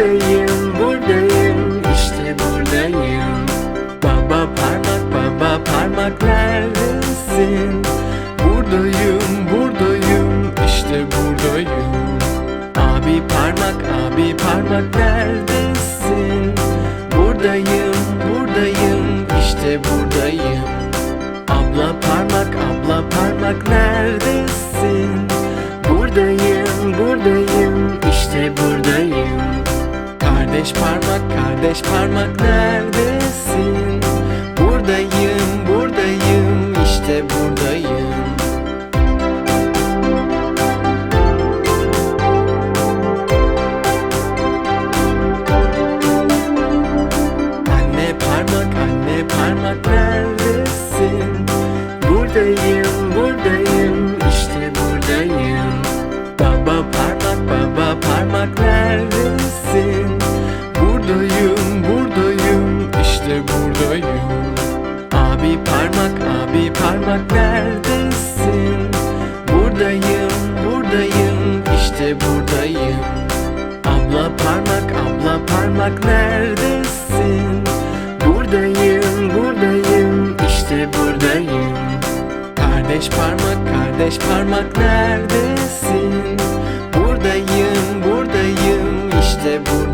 buradayım buradayım işte buradayım Baba parmak baba parmak neredesin? Buradayım buradayım işte buradayım Abi parmak abi parmak neredesin? Buradayım buradayım işte buradayım Abla parmak abla parmak neredesin? Kardeş parmak, kardeş parmak neredesin? Buradayım, buradayım, işte buradayım. Buradayım. Abi parmak, abi parmak neredesin? Buradayım, buradayım, işte buradayım. Abla parmak, abla parmak neredesin? Buradayım, buradayım, işte buradayım. Kardeş parmak, kardeş parmak neredesin? Buradayım, buradayım, işte buradayım.